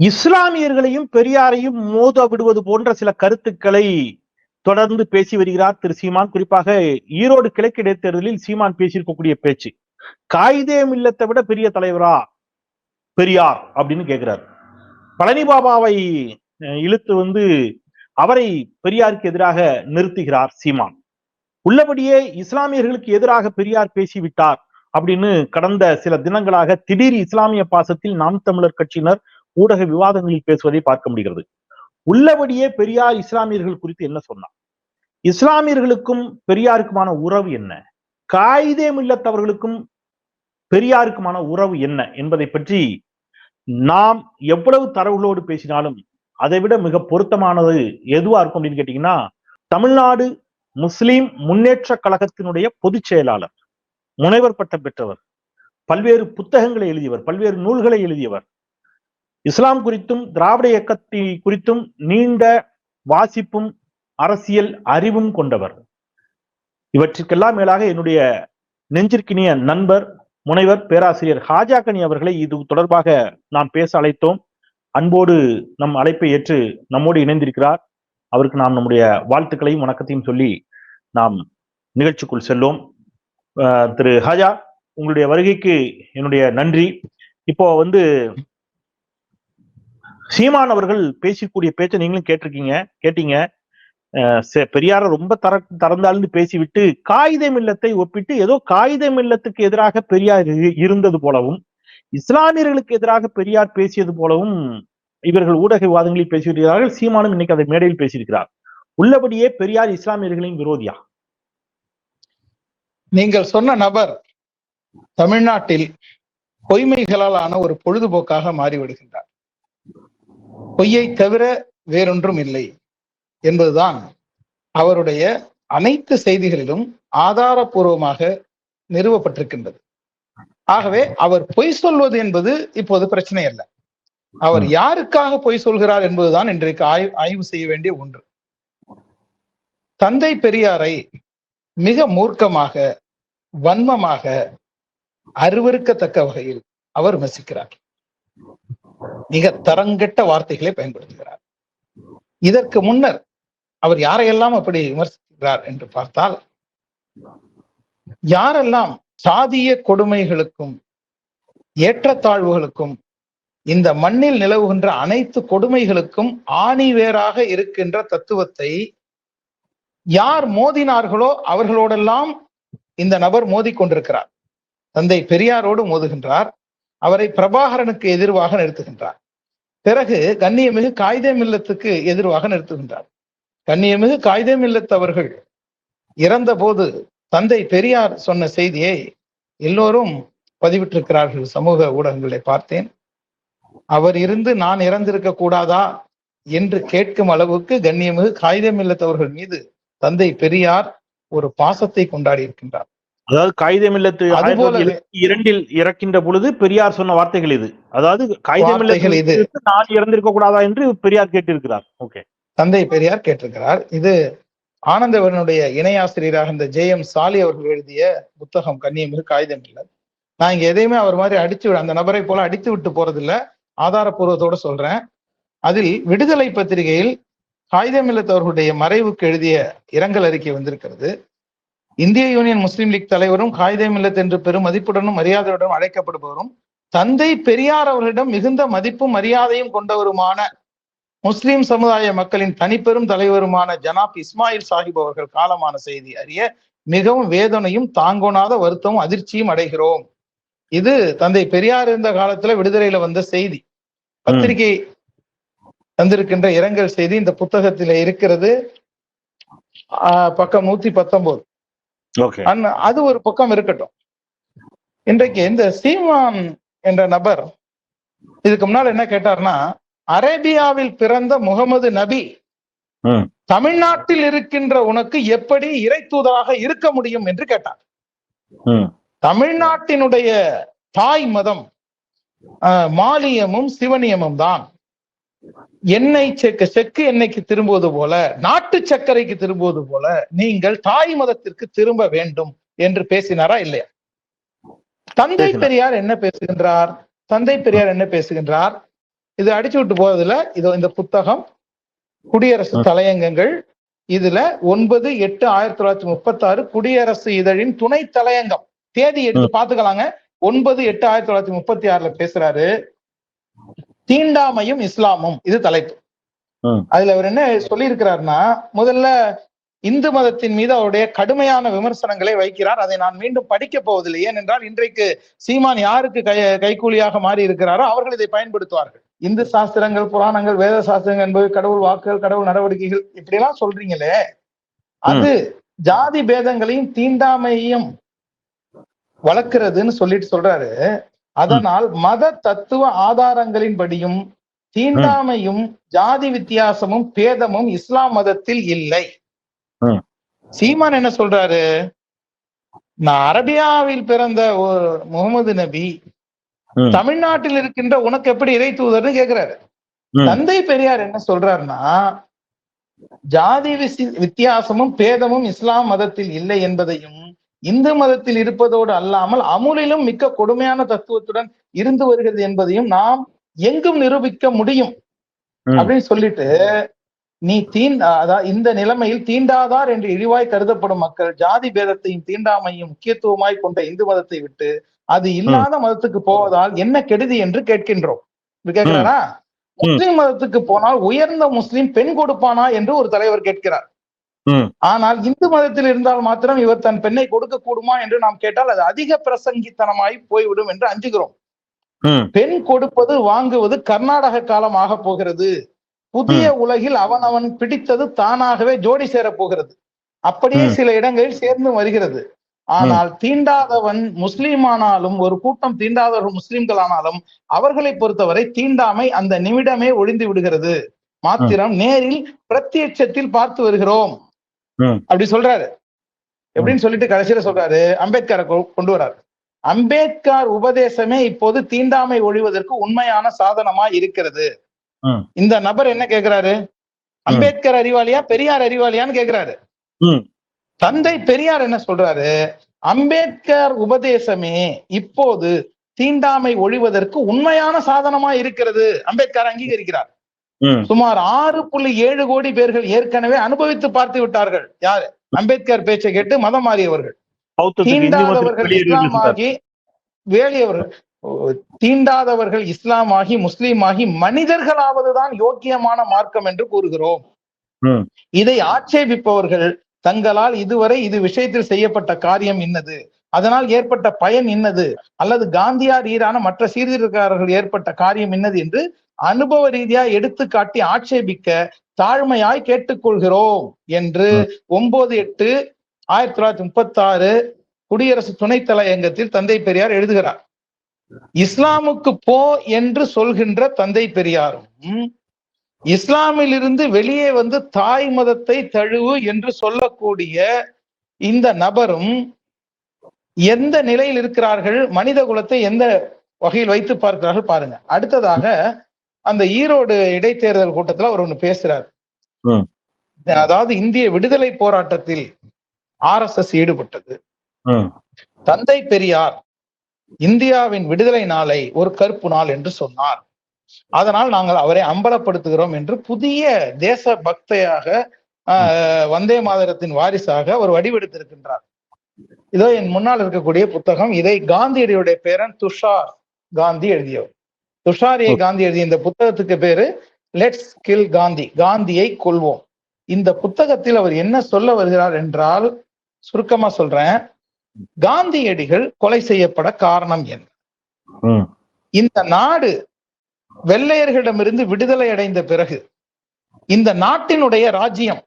இஸ்லாமியர்களையும் பெரியாரையும் மோத விடுவது போன்ற சில கருத்துக்களை தொடர்ந்து பேசி வருகிறார் திரு சீமான். குறிப்பாக ஈரோடு கிழக்கு இடைத்தேர்தலில் சீமான் பேசியிருக்கக்கூடிய பேச்சு. காயிதே மில்லத்தை விட பெரிய தலைவரா பெரியார் அப்படின்னு கேட்கிறார் பழனி பாபாவை அஹ், இழுத்து வந்து அவரை பெரியாருக்கு எதிராக நிறுத்துகிறார் சீமான். உள்ளபடியே இஸ்லாமியர்களுக்கு எதிராக பெரியார் பேசிவிட்டார் அப்படின்னு கடந்த சில தினங்களாக திடீர் இஸ்லாமிய பாசத்தில் நாம் தமிழர் கட்சியினர் ஊடக விவாதங்களில் பேசுவதை பார்க்க முடிகிறது. உள்ளபடியே பெரியார் இஸ்லாமியர்கள் குறித்து என்ன சொன்னார்? இஸ்லாமியர்களுக்கும் பெரியாருக்குமான உறவு என்ன? காயிதே மில்லத்தவர்களுக்கும் பெரியாருக்குமான உறவு என்ன என்பதை பற்றி நாம் எவ்வளவு தரவுகளோடு பேசினாலும் அதை விட மிக பொருத்தமானது எதுவா இருக்கும் அப்படின்னு கேட்டீங்கன்னா தமிழ்நாடு முஸ்லிம் முன்னேற்ற கழகத்தினுடைய பொதுச் செயலாளர் முனைவர் பட்டம் பெற்றவர் பல்வேறு புத்தகங்களை எழுதியவர் பல்வேறு நூல்களை எழுதியவர் இஸ்லாம் குறித்தும் திராவிட இயக்கத்தை குறித்தும் நீண்ட வாசிப்பும் அரசியல் அறிவும் கொண்டவர். இவற்றிற்கெல்லாம் மேலாக என்னுடைய நெஞ்சிற்கினிய நண்பர் முனைவர் பேராசிரியர் ஹாஜாக்கனி அவர்களை இது தொடர்பாக நாம் பேச அழைத்தோம். அன்போடு நம் அழைப்பை ஏற்று நம்மோடு இணைந்திருக்கிறார். அவருக்கு நாம் நம்முடைய வாழ்த்துக்களையும் வணக்கத்தையும் சொல்லி நாம் நிகழ்ச்சிக்குள் செல்லும் திரு ஹாஜா உங்களுடைய வருகைக்கு என்னுடைய நன்றி. இப்போ வந்து சீமான் அவர்கள் பேசக்கூடிய பேச்சை நீங்களும் கேட்டிருக்கீங்க கேட்டீங்க. அஹ் பெரியார ரொம்ப தர திறந்தாழ்ந்து பேசிவிட்டு காகித மில்லத்தை ஒப்பிட்டு ஏதோ காகித மில்லத்துக்கு எதிராக பெரியார் இரு- இருந்தது போலவும் இஸ்லாமியர்களுக்கு எதிராக பெரியார் பேசியது போலவும் இவர்கள் ஊடக விவாதங்களில் பேசியிருக்கிறார்கள். சீமானும் இன்னைக்கு அதை மேடையில் பேசியிருக்கிறார். உள்ளபடியே பெரியார் இஸ்லாமியர்களின் விரோதியா? நீங்கள் சொன்ன நபர் தமிழ்நாட்டில் பொய்மைகளால் ஆன ஒரு பொழுதுபோக்காக மாறிவிடுகின்றார். பொய்யை தவிர வேறொன்றும் இல்லை என்பதுதான் அவருடைய அனைத்து செய்திகளிலும் ஆதாரபூர்வமாக நிறுவப்பட்டிருக்கின்றது. ஆகவே அவர் பொய் சொல்வது என்பது இப்போது பிரச்சனை அல்ல அவர். யாருக்காக பொய் சொல்கிறார் என்பதுதான் இன்றைக்கு ஆய்வு ஆய்வு செய்ய வேண்டிய ஒன்று. தந்தை பெரியாரை மிக மூர்க்கமாக வன்மமாக அருவருக்கத்தக்க வகையில் அவர் விமர்சிக்கிறார் மிக தரங்கெட்ட வார்த்தைகளை பயன்படுத்துகிறார். இதற்கு முன்னர் அவர் யாரையெல்லாம் அப்படி விமர்சிக்கிறார் என்று பார்த்தால் யாரெல்லாம் சாதிய கொடுமைகளுக்கும் ஏற்றத்தாழ்வுகளுக்கும் இந்த மண்ணில் நிலவுகின்ற அனைத்து கொடுமைகளுக்கும் ஆணிவேராக இருக்கின்ற தத்துவத்தை யார் மோதினார்களோ அவர்களோடெல்லாம் இந்த நபர் மோதிக்கொண்டிருக்கிறார். தந்தை பெரியாரோடு மோதுகின்றார். அவரை பிரபாகரனுக்கு எதிர்வாக நிறுத்துகின்றார். பிறகு கண்ணியமிகு காகிதம் இல்லத்துக்கு எதிர்வாக நிறுத்துகின்றார். கண்ணியமிகு காகிதம் இல்லத்தவர்கள் இறந்தபோது தந்தை பெரியார் சொன்ன செய்தியை எல்லோரும் பதிவிட்டிருக்கிறார்கள். சமூக ஊடகங்களை பார்த்தேன். அவர் இருந்து நான் இறந்திருக்க கூடாதா என்று கேட்கும் அளவுக்கு கண்ணியமிகு காகிதம் இல்லத்தவர்கள் மீது தந்தை பெரியார் ஒரு பாசத்தை கொண்டாடி இருக்கின்றார். அதாவது காகிதம் இல்லத்து அது ஆயிரத்தி தொள்ளாயிரத்தி போலவே- எழுபத்தி இரண்டில் இறக்கின்ற பொழுது பெரியார் சொன்ன வார்த்தைகள் இது. அதாவது காகிதம் வார்த்தைகள் இது. இல்லத்து நான் இறந்திருக்க கூடாதா என்று பெரியார் கேட்டிருக்கிறார். ஓகே. தந்தை பெரியார் கேட்டிருக்கிறார். இது ஆனந்தவனுடைய இணையாசிரியராக இந்த ஜே எம் சாலி அவர்கள் எழுதிய புத்தகம் கண்ணியமிகு காகிதம் இல்லை. நான் இங்க எதையுமே அவர் மாதிரி அடிச்சு அந்த நபரை போல அடித்து விட்டு போறதில்ல. ஆதாரப்பூர்வத்தோட சொல்றேன். அதில் விடுதலை பத்திரிகையில் காகிதம் இல்லத்தவர்களுடைய மறைவுக்கு எழுதிய இரங்கல் அறிக்கை வந்திருக்கிறது. இந்திய யூனியன் முஸ்லீம் லீக் தலைவரும் காகிதம் இல்லத் என்று பெரும் மதிப்புடனும் மரியாதையுடனும் அழைக்கப்படுபவரும் தந்தை பெரியார் அவர்களிடம் மிகுந்த மதிப்பும் மரியாதையும் கொண்டவருமான முஸ்லிம் சமுதாய மக்களின் தனிப்பெரும் தலைவருமான ஜனாப் இஸ்மாயில் சாஹிப் அவர்கள் காலமான செய்தி அறிய மிகவும் வேதனையும் தாங்கொணாத வருத்தமும் அதிர்ச்சியும் அடைகிறோம். இது தந்தை பெரியார் இருந்த காலத்துல விடுதலையில வந்த செய்தி. பத்திரிகை தந்திருக்கின்ற இரங்கல் செய்தி இந்த புத்தகத்தில இருக்கிறது. ஆஹ் பக்கம் நூத்தி பத்தொன்பது அது ஒரு பக்கம் இருக்கட்டும். இன்றைக்கு இந்த சீமான் என்ற நபர் இதுக்கு முன்னால் என்ன கேட்டார்னா அரேபியாவில் பிறந்த முகமது நபி. தமிழ்நாட்டில் இருக்கின்ற உனக்கு எப்படி இறை தூதராக இருக்க முடியும் என்று கேட்டார். தமிழ்நாட்டினுடைய தாய் மதம் மாலியமும் சிவனியமும் தான். எண்ணெய் செக்கு செக்கு எண்ணெய்க்கு திரும்புவது போல நாட்டு சர்க்கரைக்கு திரும்புவது போல நீங்கள் தாய் மதத்திற்கு திரும்ப வேண்டும் என்று பேசினாரா இல்லையா? தந்தை. பெரியார் என்ன பேசுகின்றார்? தந்தை பெரியார் என்ன பேசுகின்றார்? இது அடிச்சு விட்டு போறதுல இதோ இந்த புத்தகம் குடியரசு. தலையங்கங்கள் இதுல ஒன்பது எட்டு ஆயிரத்தி தொள்ளாயிரத்தி முப்பத்தி ஆறு குடியரசு இதழின் துணை தலையங்கம். தேதி எடுத்து பாத்துக்கலாங்க ஒன்பது எட்டு ஆயிரத்தி தொள்ளாயிரத்தி முப்பத்தி ஆறுல பேசுறாரு. தீண்டாமையும் இஸ்லாமும். இது தலைப்பு. அதுல அவர் என்ன சொல்லியிருக்கிறாருன்னா முதல்ல இந்து மதத்தின் மீது அவருடைய கடுமையான விமர்சனங்களை வைக்கிறார். அதை நான் மீண்டும் படிக்க போவதில்லை. ஏனென்றால் இன்றைக்கு சீமான் யாருக்கு கை கைக்கூலியாக மாறி இருக்கிறாரோ அவர்கள் இதை பயன்படுத்துவார்கள். இந்து சாஸ்திரங்கள் புராணங்கள் வேத சாஸ்திரங்கள் என்பது கடவுள் வாக்குகள் கடவுள் நடவடிக்கைகள் இப்படியெல்லாம் சொல்றீங்களே. அது ஜாதி பேதங்களையும் தீண்டாமையும் வளர்க்கிறதுன்னு சொல்லிட்டு சொல்றாரு. அதனால் மத தத்துவ ஆதாரங்களின்படியும் தீண்டாமையும் ஜாதி வித்தியாசமும் பேதமும் இஸ்லாம் மதத்தில் இல்லை. சீமான் என்ன சொல்றாரு நான் அரபியாவில் பிறந்த ஒரு முகமது நபி. தமிழ்நாட்டில் இருக்கின்ற உனக்கு எப்படி இறை தூதர்னு கேக்குறாரு. தந்தை பெரியார் என்ன சொல்றாருன்னா ஜாதி வித்தியாசமும் பேதமும் இஸ்லாம் மதத்தில் இல்லை என்பதையும் இந்து மதத்தில் இருப்பதோடு அல்லாமல் அமுலிலும் மிக்க கொடுமையான தத்துவத்துடன் இருந்து வருகிறது என்பதையும் நாம் எங்கும் நிரூபிக்க முடியும். அப்படின்னு சொல்லிட்டு நீ தீண் அதாவது இந்த நிலைமையில் தீண்டாதார் என்று இழிவாய் கருதப்படும் மக்கள் ஜாதி பேதத்தையும் தீண்டாமையும் முக்கியத்துவமாய் கொண்ட இந்து மதத்தை விட்டு அது இல்லாத மதத்துக்கு போவதால் என்ன கெடுதி என்று கேட்கின்றோம். கேட்கிறாரா? முஸ்லிம் மதத்துக்கு போனால் உயர்ந்த முஸ்லிம் பெண் கொடுப்பானா என்று ஒரு தலைவர் கேட்கிறார். ஆனால் இந்து மதத்தில் இருந்தால் மாத்திரம் இவர் தன் பெண்ணை கொடுக்க கூடுமா என்று நாம் கேட்டால் அது அதிக பிரசங்கித்தனமாய் போய்விடும் என்று அஞ்சுகிறோம். பெண் கொடுப்பது வாங்குவது கர்நாடக காலம் ஆக போகிறது. புதிய உலகில் அவன் அவன் பிடித்தது தானாகவே ஜோடி சேரப் போகிறது. அப்படியே. சில இடங்களில் சேர்ந்து வருகிறது. ஆனால் தீண்டாதவன் முஸ்லீமானாலும் ஒரு கூட்டம் தீண்டாதவர்கள் முஸ்லிம்களானாலும் அவர்களை பொறுத்தவரை தீண்டாமை அந்த நிமிடமே ஒழிந்து விடுகிறது. மாத்திரம் நேரில் பிரத்யட்சத்தில் பார்த்து வருகிறோம். அப்படி சொல்றாரு. எப்படின்னு சொல்லிட்டு கடைசியில சொல்றாரு. அம்பேத்கரை கொண்டு வராரு. அம்பேத்கர் உபதேசமே இப்போது தீண்டாமை ஒழிவதற்கு உண்மையான சாதனமா இருக்கிறது. இந்த நபர் என்ன கேக்குறாரு? அம்பேத்கர் அறிவாளியா பெரியார் அறிவாளியான்னு கேக்குறாரு. தந்தை பெரியார் என்ன சொல்றாரு? அம்பேத்கர் உபதேசமே இப்போது தீண்டாமை ஒழிவதற்கு உண்மையான சாதனமா இருக்கிறது. அம்பேத்கர் அங்கீகரிக்கிறார். சுமார் ஆறு புள்ளி ஏழு கோடி பேர்கள் ஏற்கனவே அனுபவித்து பார்த்து விட்டார்கள். யாரு? அம்பேத்கர் பேச்சை கேட்டு மதம் மாறியவர்கள். தீண்டாதவர்கள் வெளியேறுவது சொல்றாரு. இஸ்லாமாகி வேலியவர்கள். ஓ, தீண்டாதவர்கள் இஸ்லாமாகி முஸ்லீமாகி மனிதர்களாவதுதான் யோக்கியமான மார்க்கம் என்று கூறுகிறோம். இதை ஆட்சேபிப்பவர்கள் தங்களால் இதுவரை இது விஷயத்தில் செய்யப்பட்ட காரியம் இன்னது. அதனால் ஏற்பட்ட பயன் இன்னது. அல்லது காந்தியார் ஈரான மற்ற சீர்திருத்தக்காரர்கள் ஏற்பட்ட காரியம் இன்னது என்று அனுபவ ரீதியா எடுத்து காட்டி ஆட்சேபிக்க தாழ்மையாய் கேட்டுக்கொள்கிறோம் என்று ஒன்பது எட்டு ஆயிரத்தி தொள்ளாயிரத்தி முப்பத்தி ஆறு குடியரசு துணைத் தலையங்கத்தில் தந்தை பெரியார் எழுதுகிறார். இஸ்லாமுக்கு போ என்று சொல்கின்ற தந்தை பெரியாரும் இஸ்லாமிலிருந்து வெளியே வந்து தாய் மதத்தை தழுவு என்று சொல்லக்கூடிய இந்த நபரும் எந்த நிலையில் இருக்கிறார்கள்? மனித குலத்தை எந்த வகையில் வைத்து பார்க்கிறார்கள்? பாருங்க. அடுத்ததாக அந்த ஈரோடு இடைத்தேர்தல் கூட்டத்துல அவர் ஒண்ணு பேசுறார். அதாவது இந்திய விடுதலை போராட்டத்தில் ஆர் எஸ் எஸ் ஈடுபட்டது. தந்தை பெரியார் இந்தியாவின் விடுதலை நாளை ஒரு கருப்பு நாள் என்று சொன்னார். அதனால் நாங்கள் அவரை அம்பலப்படுத்துகிறோம் என்று புதிய தேச பக்தையாக வந்தே மாதரத்தின் வாரிசாக அவர் வடிவெடுத்திருக்கின்றார். இதோ என் முன்னால் இருக்கக்கூடிய புத்தகம். இதை காந்தியடியுடைய பேரன் துஷார் காந்தி எழுதியவர். துஷார் ஏ காந்தி எழுதிய இந்த புத்தகத்துக்கு பேரு லெட்ஸ் கில் காந்தி காந்தியை கொல்வோம் இந்த புத்தகத்தில் அவர் என்ன சொல்ல வருகிறார் என்றால் சுருக்கமா சொல்றேன் காந்தியடிகள் கொலை செய்யப்பட காரணம் என்ன. இந்த நாடு வெள்ளையர்களிடமிருந்து விடுதலை அடைந்த பிறகு இந்த நாட்டினுடைய ராஜ்யம்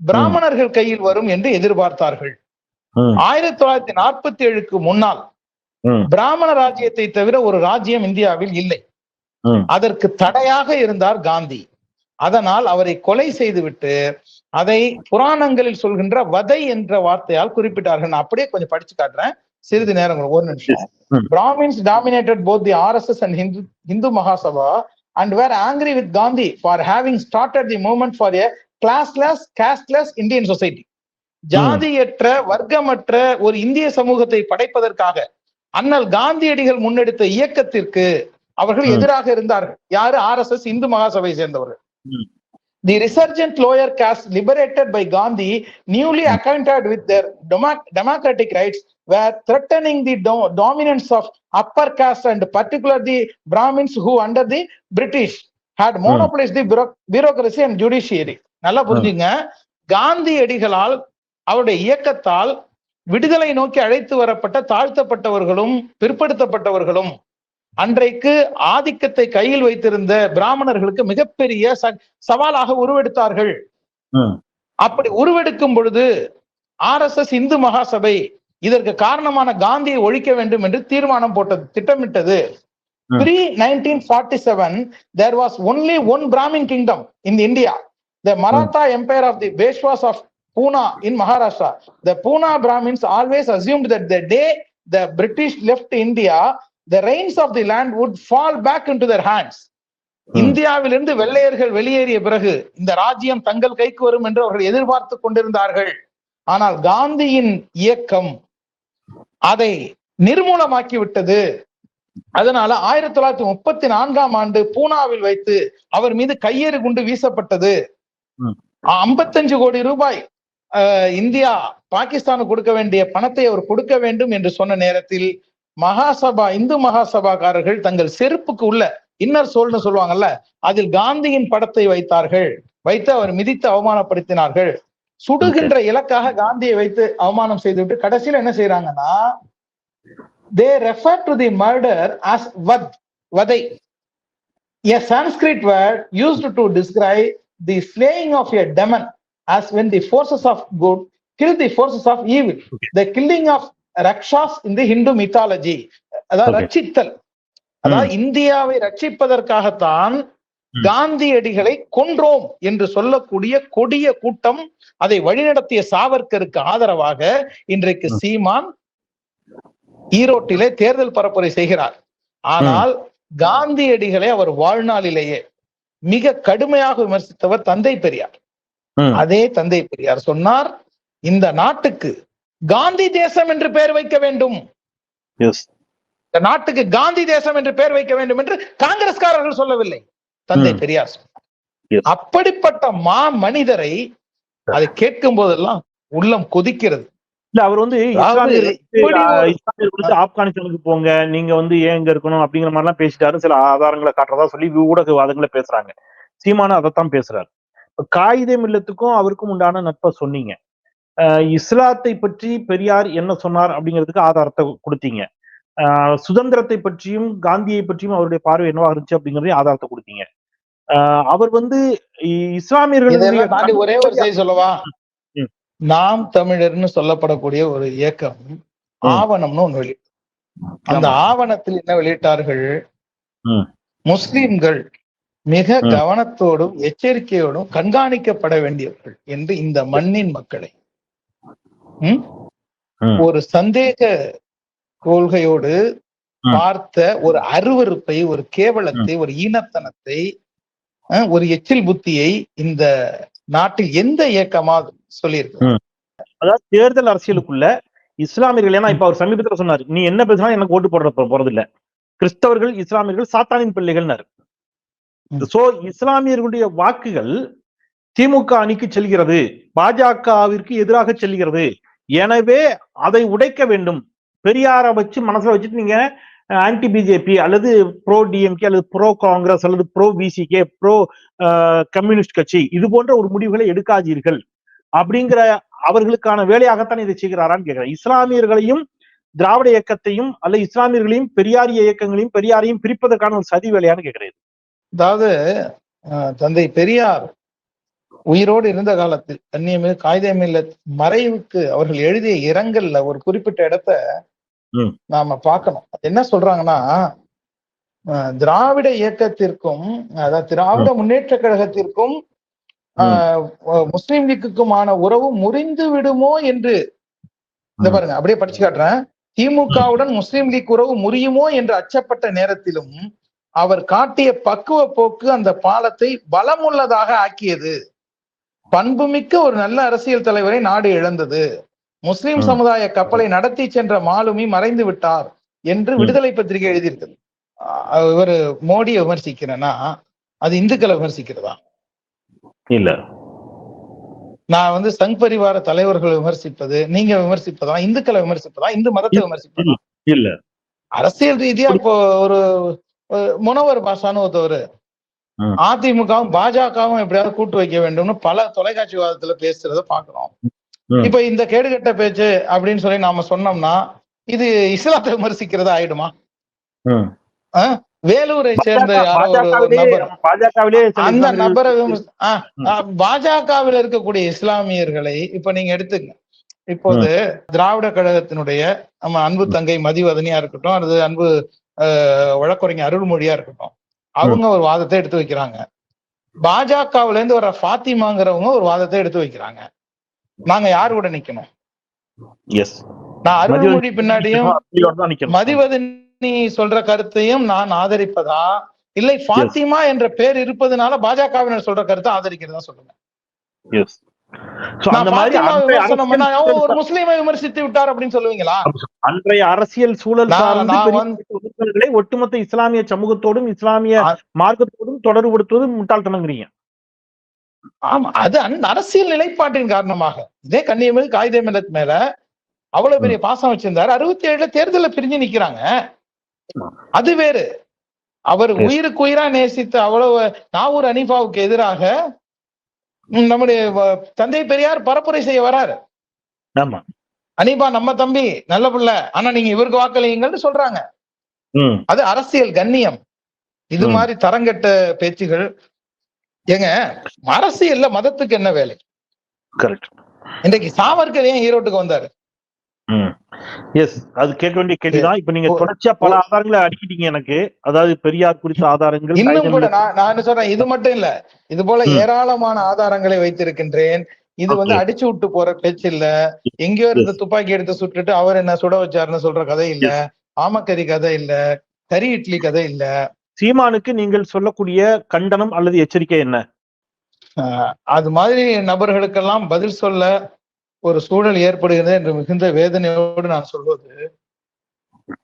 பிராமணர்கள் கையில் வரும் என்று எதிர்பார்த்தார்கள். ஆயிரத்தி தொள்ளாயிரத்தி நாற்பத்தி ஏழுக்கு முன்னால். பிராமண ராஜ்யத்தை தவிர ஒரு ராஜ்யம் இந்தியாவில் இல்லை. அதற்கு தடையாக இருந்தார் காந்தி. அதனால் அவரை கொலை செய்துவிட்டு அதை புராணங்களில் சொல்கின்ற வதை என்ற வார்த்தையால் குறிப்பிட்டார்கள். நான் அப்படியே கொஞ்சம் படிச்சு காட்டுறேன். சிறிது நேரம் ஒரு நிமிஷம். Brahmins dominated both the RSS and Hindu Hindu Mahasabha and were angry with Gandhi for having started the movement for a classless casteless Indian society ஜாதியற்ற வர்க்கமற்ற ஒரு இந்திய சமூகத்தை படைப்பதற்காக அண்ணல் காந்தியடிகள் முன்னெடுத்த இயக்கத்திற்கு அவர்கள். எதிராக இருந்தார்கள் யாரு R S S Hindu Mahasabha சேர்ந்தவர்கள். The resurgent lower caste liberated by Gandhi newly ம். acquainted with their democ- democratic rights were threatening the do- dominance of upper caste and particularly the brahmins who under the british had monopolized the bureau- bureaucracy and judiciary நல்லா புரிஞ்சுங்க காந்தியடிகளால் அவருடைய இயக்கத்தால் விடுதலை நோக்கி அழைத்து வரப்பட்ட தாழ்த்தப்பட்டவர்களும் பிற்படுத்தப்பட்டவர்களும் அன்றைக்கு ஆதிக்கத்தை கையில் வைத்திருந்த பிராமணர்களுக்கு மிகப்பெரிய சவாலாக உருவெடுத்தார்கள். அப்படி உருவெடுக்கும் பொழுது R S S Hindu Mahasabha இதற்கு காரணமான காந்தியை ஒழிக்க வேண்டும் என்று தீர்மானம் போட்டது திட்டமிட்டது. Pre nineteen forty seven there was only one Brahmin kingdom in India the Maratha empire of the Peshwas of Poona in Maharashtra the Poona Brahmins always assumed that the day the British left India the reins of the land would fall back into their hands. இந்தியாவிலிருந்து வெள்ளையர்கள் வெளியேறிய பிறகு இந்த ராஜ்யம் தங்கள் கைக்கு வரும் என்று அவர்கள் எதிர்பார்த்து கொண்டிருந்தார்கள் ஆனால் காந்தியின் இயக்கம் அதை நிர்மூலமாக்கி விட்டது அதனால ஆயிரத்தி தொள்ளாயிரத்தி முப்பத்தி நான்காம் ஆண்டு பூனாவில் வைத்து அவர் மீது கையெறி குண்டு வீசப்பட்டது. ஐம்பத்தஞ்சு கோடி ரூபாய் இந்தியா பாகிஸ்தானுக்கு கொடுக்க வேண்டிய பணத்தை அவர் கொடுக்க வேண்டும் என்று சொன்ன நேரத்தில் மகாசபா இந்து மகாசபாக்காரர்கள் தங்கள் செருப்புக்கு உள்ள இன்னர் சோல்னு சொல்லுவாங்கல்ல அதில் காந்தியின் படத்தை வைத்தார்கள். வைத்து அவர் மிதித்து அவமானப்படுத்தினார்கள். சுடுகின்ற இலக்காக காந்தியை வைத்து அவமானம் செய்துவிட்டு கடைசியில என்ன செய்யறாங்கன்னா they refer to the murder as வத் வதை a sanskrit word used to describe the slaying of a demon as when the forces of good kill the forces of evil. The killing of in the hindu mythology அதாவது. ரட்சித்தல் அதாவது இந்தியாவை ரட்சிப்பதற்காகத்தான். காந்தியடிகளை கொன்றோம் என்று சொல்லக்கூடிய கொடிய கூட்டம் அதை வழிநடத்திய சாவர்கருக்கு ஆதரவாக இன்றைக்கு. சீமான் ஈரோட்டிலே தேர்தல் பரப்புரை செய்கிறார் ஆனால் காந்தியடிகளை அவர் வாழ்நாளிலேயே மிக கடுமையாக விமர்சித்தவர் தந்தை பெரியார். அதே தந்தை பெரியார் சொன்னார் இந்த நாட்டுக்கு காந்தி தேசம் என்று பெயர் வைக்க வேண்டும். இந்த நாட்டுக்கு காந்தி தேசம் என்று பெயர் வைக்க வேண்டும் என்று காங்கிரஸ்காரர்கள் சொல்லவில்லை. தந்தை. பெரியார். அப்படிப்பட்ட மா மனிதரை அதை கேட்கும் போதெல்லாம் உள்ளம் கொதிக்கிறது. இல்ல அவர் வந்து ஆப்கானிஸ்தானுக்கு போங்க நீங்க வந்து ஏன் இங்க இருக்கணும் அப்படிங்கிற மாதிரி எல்லாம் பேசிட்டாரு. சில ஆதாரங்களை காட்டுறதா சொல்லி ஊடகவாதங்களை பேசுறாங்க. சீமானும் அதைத்தான் பேசுறாரு. இப்ப காயிதே மில்லத்துக்கும் அவருக்கும் உண்டான நட்பை சொன்னீங்க. இஸ்லாத்தை பற்றி பெரியார் என்ன சொன்னார் அப்படிங்கிறதுக்கு ஆதாரத்தை கொடுத்தீங்க சுதந்திரத்தை பற்றியும் காந்தியை பற்றியும் அவருடைய பார்வை என்னவா இருந்துச்சு அப்படிங்கறதையும் ஆதாரத்தை கொடுத்தீங்க அவர் வந்து இ- இஸ்லாமியர்களுடைய இதெல்லாம் தாண்டி ஒரே ஒரு செய்தி சொல்லவா. நாம் தமிழர்னு சொல்லப்படக்கூடிய ஒரு இயக்கம் ஆவணம்னு ஒண்ணு வெளியிட்டு அந்த. ஆவணத்தில் என்ன வெளியிட்டார்கள். முஸ்லிம்கள் மிக. கவனத்தோடும் எச்சரிக்கையோடும் கண்காணிக்கப்பட வேண்டியவர்கள் என்று இந்த மண்ணின் மக்களை. ஒரு சந்தேக கொள்கையோடு. பார்த்த ஒரு அருவருப்பை ஒரு கேவலத்தை ஒரு ஈனத்தனத்தை ஒரு எச்சில் புத்தியை இந்த நாட்டில் எந்த இயக்கமாவது சொல்லியிருக்கு அதாவது தேர்தல் அரசியலுக்குள்ள இஸ்லாமியர்கள் ஏன்னா இப்ப அவர் சமீபத்துல சொன்னாரு நீ என்ன பேசினாலும் எனக்கு ஓட்டு போடுற போறது இல்ல கிறிஸ்தவர்கள் இஸ்லாமியர்கள் சாத்தானின் பிள்ளைகள்னாரு. சோ இஸ்லாமியர்களுடைய வாக்குகள் திமுக அணிக்கு செல்கிறது பாஜகவிற்கு எதிராக செல்கிறது. எனவே அதை உடைக்க வேண்டும். பெரியாரை வச்சு மனசுல வச்சுட்டு நீங்க ஆன்டி பிஜேபி அல்லது ப்ரோ டிஎம்கே அல்லது ப்ரோ காங்கிரஸ் அல்லது ப்ரோ பிசிகே ப்ரோ கம்யூனிஸ்ட் கட்சி இது போன்ற ஒரு முடிவுகளை எடுக்காதீர்கள். அப்படிங்கிற அவர்களுக்கான வேலையாகத்தான் இதை செய்கிறாரான்னு கேட்கிறேன். இஸ்லாமியர்களையும் திராவிட இயக்கத்தையும் அல்ல இஸ்லாமியர்களையும் பெரியாரிய இயக்கங்களையும் பெரியாரையும் பிரிப்பதற்கான ஒரு சதி வேலையான்னு கேட்கிறேன். அதாவது தந்தை பெரியார் உயிரோடு இருந்த காலத்தில் கண்ணியமிகு காகிதமில்ல மறைவுக்கு அவர்கள் எழுதிய இரங்கல்ல ஒரு குறிப்பிட்ட இடத்த. நாம பார்க்கணும். அது என்ன சொல்றாங்கன்னா திராவிட இயக்கத்திற்கும் அதாவது திராவிட முன்னேற்ற கழகத்திற்கும் முஸ்லிம் லீக்குக்குமான உறவு முறிந்து விடுமோ என்று இந்த. பாருங்க அப்படியே படிச்சு காட்டுறேன். திமுகவுடன் முஸ்லிம் லீக் உறவு முறியுமோ என்று அச்சப்பட்ட நேரத்திலும் அவர் காட்டிய பக்குவ போக்கு அந்த பாலத்தை பலமுள்ளதாக ஆக்கியது. பண்புமிக்க ஒரு நல்ல அரசியல் தலைவரை நாடு இழந்தது. முஸ்லிம். சமுதாய கப்பலை நடத்தி சென்ற மாலுமி மறைந்து விட்டார் என்று. விடுதலை பத்திரிகை எழுதியிருக்குது. இவரு மோடியை விமர்சிக்கிறேன்னா அது இந்துக்களை விமர்சிக்கிறதா? இல்ல. நான் வந்து சங் பரிவார தலைவர்களை விமர்சிப்பது நீங்க விமர்சிப்பதா? இந்துக்களை விமர்சிப்பதா? இந்து மதத்தை விமர்சிப்பதா? இல்ல. அரசியல் ரீதியா இப்போ ஒரு முனவர் பாஷான்னு ஒருத்தவர். அதிமுகவும் பாஜகவும் எப்படியாவது கூட்டு வைக்க வேண்டும்னு பல தொலைக்காட்சி விவாதத்துல பேசுறத பாக்குறோம். இப்ப இந்த கேடுகட்ட பேச்சு அப்படின்னு சொல்லி நாம சொன்னோம்னா இது இஸ்லாத்தை விமர்சிக்கிறதா ஆயிடுமா. வேலூரை சேர்ந்த அந்த நபரை பாஜகவில் இருக்கக்கூடிய இஸ்லாமியர்களை இப்ப நீங்க எடுத்துங்க. இப்போது திராவிட கழகத்தினுடைய நம்ம அன்பு தங்கை மதிவதனியா இருக்கட்டும் அல்லது அன்பு அஹ், வழக்கறிஞர் அருள்மொழியா இருக்கட்டும். அவங்க ஒரு வாதத்தை எடுத்து வைக்கிறாங்க. பாஜகவுல இருந்து வர ஃபாத்திமாங்கிறவங்க ஒரு வாதத்தை எடுத்து வைக்கிறாங்க. நாங்க யாரு கூட நிக்கணும்? எஸ் நான் அருள்மொழி பின்னாடியும் மதிவதனி சொல்ற கருத்தையும் நான் ஆதரிப்பதா? இல்லை ஃபாத்திமா என்ற பேர் இருப்பதனால பாஜகவினர் சொல்ற கருத்தை ஆதரிக்கிறதா சொல்லுங்க. எஸ் சோ நான் அந்த மாதிரி பாத்திமா அன்றைய விமர்சனம் பண்ணா, அரசியல் "ஓ, ஒரு முஸ்லீமை விமர்சித்து விட்டார் அப்படின்னு சொல்லுவீங்களா அன்றைய அரசியல் சூழல் சார்ந்து ஒட்டுமொத்த இஸ்லாமிய சமூகத்தோடும் இஸ்லாமிய. மார்க்கத்தோடும் தொடர்புபடுத்துவது முட்டாள்தனங்கிறீங்க ஆமா அது அந்த அரசியல் நிலைப்பாட்டின் காரணமாக இதே கண்ணியமிகு காகிதம் மில்லத் மேல அவ்வளவு பெரிய பாசம் வச்சிருந்தாரு அறுபத்தி ஏழுல தேர்தல்ல பிரிஞ்சு நிக்கிறாங்க. அது வேறு அவர். உயிருக்கு உயிரா நேசித்த அவ்வளவு நாவூர் அனிஃபாவுக்கு எதிராக நம்முடைய தந்தை பெரியார் பரப்புரை செய்ய வராரு. ஆமா. அனீபா நம்ம தம்பி நல்ல பிள்ளை ஆனா நீங்க இவருக்கு வாக்களிங்கன்னு சொல்றாங்க. அது அரசியல் கண்ணியம். இது. மாதிரி தரங்கெட்ட பேச்சுகள். ஏங்க அரசியல்ல மதத்துக்கு என்ன வேலை? கரெக்ட். இன்றைக்கு சாவர்கர் ஏன் ஈரோட்டுக்கு வந்தாரு? எஸ் அது கேட்க வேண்டிய கேள்விதான். இப்ப நீங்க தொடர்ச்சியா பல ஆதாரங்களை அடிக்கிட்டீங்க எனக்கு. அதாவது பெரியார் குறித்த ஆதாரங்கள் இன்னும் கூட நான் என்ன சொல்றேன் இது மட்டும் இல்ல. இது போல. ஏராளமான ஆதாரங்களை வைத்திருக்கின்றேன். இது வந்து. அடிச்சு விட்டு போற பேச்சு இல்ல. எங்கேயோ இருந்து துப்பாக்கி எடுத்து சுட்டுட்டு அவர் என்ன சுட வச்சாருன்னு சொல்ற கதை இல்ல. ஆமக்கறி கதை இல்ல. கறி இட்லி கதை இல்ல. சீமானுக்கு நீங்கள் சொல்லக்கூடிய கண்டனம் அல்லது எச்சரிக்கை என்ன? அது மாதிரி நபர்களுக்கெல்லாம் பதில் சொல்ல ஒரு சூழல் ஏற்படுகிறது என்று மிகுந்த வேதனையோடு நான் சொல்வது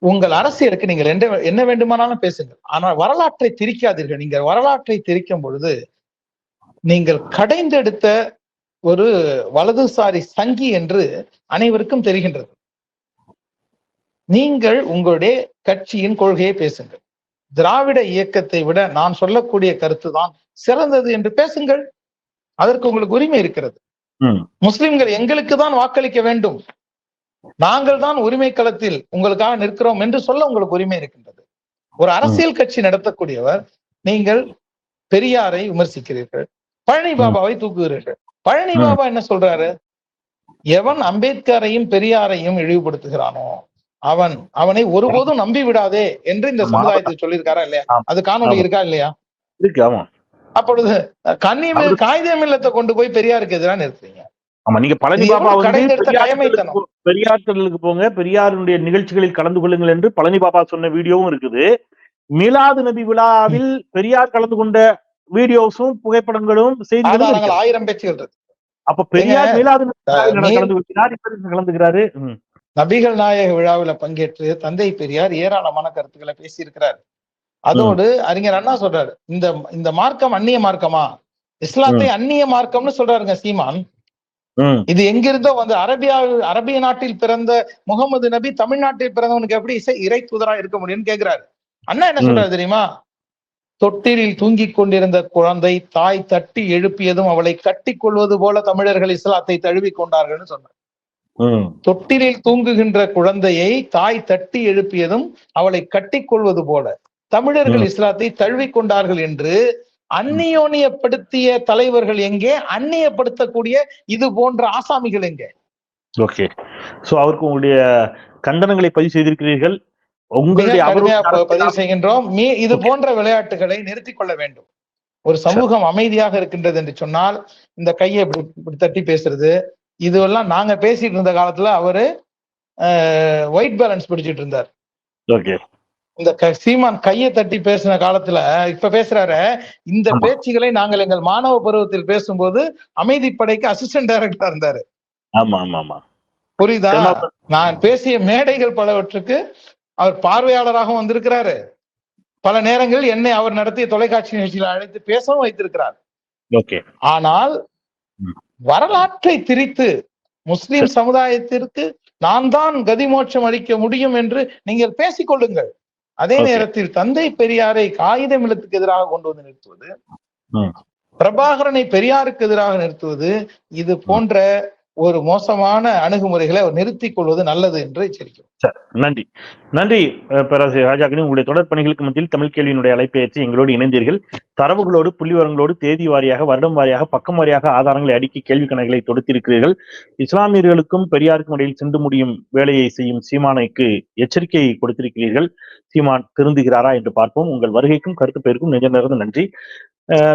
உங்கள் அரசியலுக்கு நீங்கள் என்ன என்ன வேண்டுமானாலும் பேசுங்கள். ஆனால் வரலாற்றை திரிக்காதீர்கள். நீங்கள் வரலாற்றை திரிக்கும் பொழுது நீங்கள் கடைந்தெடுத்த ஒரு வலதுசாரி சங்கி என்று அனைவருக்கும் தெரிகின்றது. நீங்கள் உங்களுடைய கட்சியின் கொள்கையை பேசுங்கள். திராவிட இயக்கத்தை விட நான் சொல்லக்கூடிய கருத்து தான் சிறந்தது என்று பேசுங்கள். அதற்கு உங்களுக்கு உரிமை இருக்கிறது. முஸ்லிம்கள் எங்களுக்கு தான் வாக்களிக்க வேண்டும். நாங்கள் தான் உரிமை களத்தில் உங்களுக்காக நிற்கிறோம் என்று சொல்ல உங்களுக்கு உரிமை இருக்கின்றது. ஒரு அரசியல் கட்சி நடத்தக்கூடியவர் நீங்கள் பெரியாரை விமர்சிக்கிறீர்கள் பழனி பாபாவை தூக்குகிறீர்கள். பழனி. பாபா என்ன சொல்றாரு? எவன் அம்பேத்கரையும் பெரியாரையும் இழிவுபடுத்துகிறானோ அவன் அவனை ஒருபோதும் நம்பி விடாதே என்று இந்த ஆமா. சமுதாயத்துக்கு சொல்லியிருக்காரா இல்லையா. அது ஆமா. இருக்கா இல்லையா? இருக்கு ஆமா. அப்பொழுது அவரு- காகிதம் இல்லத்தை கொண்டு போய் பெரியாருக்கு எதிராக நிறுத்துறீங்க ஆமா நீங்க பழனி பாபா வந்து கடைந்தெடுத்த பெரியார் கயமைத்தனம். திடலுக்கு போ- பெரியார் திடலுக்கு போங்க பெரியாருடைய நிகழ்ச்சிகளில் கலந்து கொள்ளுங்கள் என்று பழனி பாபா சொன்ன வீடியோவும் இருக்குது மீலாது நபி விழாவில் பெரியார் கலந்து கொண்ட வீடியோஸும் புகைப்படங்களும் செய்திகளும். ஆயிரம் பேச்சுகள் இருக்கு அப்ப பெரியார் மீலாது நபி விழாவில் மீ- கலந்து கொள்கிறார் இப்ப இதுல கலந்துக்கிறாரு ம். நபிகள் நாயக விழாவில பங்கேற்று தந்தை பெரியார் ஏராளமான கருத்துக்களை பேசியிருக்கிறார் அதோடு அறிஞர் அண்ணா சொல்றாரு இந்த இந்த மார்க்கம் அந்நிய மார்க்கமா? இஸ்லாத்தை அந்நிய மார்க்கம்னு சொல்றாருங்க சீமான். இது எங்கிருந்தோ வந்து அரபியா அரபிய நாட்டில் பிறந்த முகமது நபி தமிழ்நாட்டில் பிறந்தவனுக்கு எப்படி இசை இறை தூதரா இருக்க முடியும்னு கேக்குறாரு. அண்ணா என்ன. சொல்றாரு தெரியுமா? தொட்டிலில் தூங்கிக் கொண்டிருந்த குழந்தை தாய் தட்டி எழுப்பியதும் அவளை கட்டிக் கொள்வது போல தமிழர்கள் இஸ்லாத்தை தழுவிக் கொண்டார்கள்னு சொன்னார். தொட்டிலில் தூங்குகின்ற குழந்தையை தாய் தட்டி எழுப்பியதும் அவளை கட்டிக் கொள்வது போல. தமிழர்கள். இஸ்லாத்தை தழுவிக் கொண்டார்கள் என்று அந்நியோனியப்படுத்திய தலைவர்கள் எங்கே? அந்நியப்படுத்தக்கூடிய இது போன்ற ஆசாமிகள் எங்கே? ஓகே. சோ அவருக்கு உங்களுடைய கண்டனங்களை பதிவு செய்திருக்கிறீர்கள். உங்களுடைய பதிவு செய்கின்றோம். மீ இது. போன்ற விளையாட்டுகளை நிறுத்திக் கொள்ள வேண்டும். ஒரு சமூகம் அமைதியாக இருக்கின்றது என்று சொன்னால் இந்த கையை இப்படி இப்படி தட்டி பேசுறது இதுவெல்லாம் நாங்க பேசிட்டு இருந்த காலத்துல அவரு ஒயிட் பேலன்ஸ் பிடிச்சிட்டு இருந்தார். ஓகே. இந்த சீமான் கையை தட்டி பேசின காலத்துல இப்ப பேசுறாரு இந்த. பேச்சுகளை நாங்கள் எங்கள் மாணவ பருவத்தில் பேசும்போது அமைதிப்படைக்கு அசிஸ்டன்ட் டைரக்டரா இருந்தாரு. ஆமா ஆமா ஆமா. புரியுதா? நான் பேசிய மேடைகள் பலவற்றுக்கு அவர் பார்வையாளராகவும் வந்திருக்கிறாரு. பல நேரங்களில் என்னை அவர் நடத்திய தொலைக்காட்சி நிகழ்ச்சியில் அழைத்து பேசவும் வைத்திருக்கிறார். ஓகே. ஆனால். வரலாற்றை திரித்து முஸ்லிம் சமுதாயத்திற்கு நான் தான் கதிமோட்சம் அளிக்க முடியும் என்று நீங்கள் பேசிக் கொள்ளுங்கள். அதே. நேரத்தில் தந்தை பெரியாரை காகிதம் இல்லத்துக்கு எதிராக கொண்டு வந்து நிறுத்துவது. பிரபாகரனை பெரியாருக்கு எதிராக நிறுத்துவது இது போன்ற ஒரு மோசமான அணுகுமுறைகளை அவர் நிறுத்திக் கொள்வது நல்லது என்று எச்சரிக்கிறோம். நன்றி. நன்றி பேராசிரியர் ராஜாக்கனி. உங்களுடைய தொடர் பணிகளுக்கு மத்தியில் தமிழ் கேள்வியினுடைய அழைப்பை ஏற்று எங்களோடு இணைந்தீர்கள். தரவுகளோடு புள்ளிவரங்களோடு தேதி வாரியாக வருடம் வாரியாக பக்கம் வாரியாக ஆதாரங்களை அடுக்கி கேள்வி கணக்குகளை தொடுத்திருக்கிறீர்கள். இஸ்லாமியர்களுக்கும் பெரியாருக்கும் இடையில் சென்று முடியும் வேலையை செய்யும் சீமானைக்கு எச்சரிக்கையை கொடுத்திருக்கிறீர்கள். சீமான் திருந்துகிறாரா என்று பார்ப்போம். உங்கள் வருகைக்கும் கருத்து பெயருக்கும் நெஞ்ச நேர்ந்த நன்றி.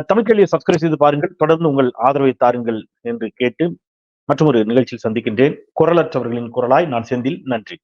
தமிழ் கேள்வியை சப்ஸ்கிரைப் செய்து பாருங்கள். தொடர்ந்து உங்கள் ஆதரவை தாருங்கள் என்று கேட்டு மற்றும் ஒரு நிகழ்ச்சியில் சந்திக்கின்றேன். குரலற்றவர்களின் குரலாய் நான் செந்தில். நன்றி.